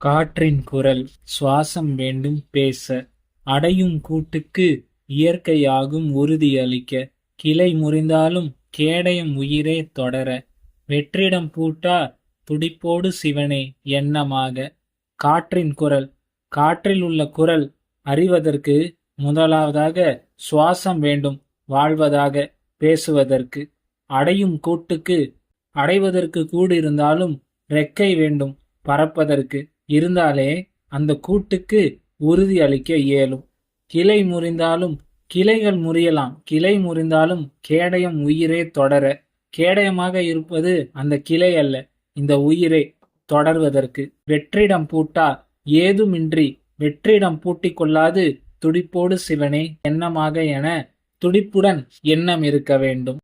காற்றின் குரல் சுவாசம் வேண்டும் பேச. அடையும் கூட்டுக்கு இயற்கையாகும் உறுதியளிக்க கிளை முறிந்தாலும் கேடயம் உயிரே தொடர. வெற்றிடம் பூட்டா துடிப்போடு சிவனே எண்ணமாக. காற்றின் குரல் காற்றில் உள்ள குரல் அறிவதற்கு முதலாவதாக சுவாசம் வேண்டும் வாழ்வதாக பேசுவதற்கு. அடையும் கூட்டுக்கு அடைவதற்கு கூடியிருந்தாலும் ரெக்கை வேண்டும் பறப்பதற்கு. இருந்தாலே அந்த கூட்டுக்கு உறுதி அளிக்க இயலும். கிளை முறிந்தாலும் கிளைகள் முறியலாம். கிளை முறிந்தாலும் கேடயம் உயிரே தொடர. கேடயமாக இருப்பது அந்த கிளை அல்ல இந்த உயிரே தொடர்வதற்கு. வெற்றிடம் பூட்டா ஏதுமின்றி வெற்றிடம் பூட்டிக் கொள்ளாது துடிப்போடு சிவனே எண்ணமாக என துடிப்புடன் எண்ணம் இருக்க வேண்டும்.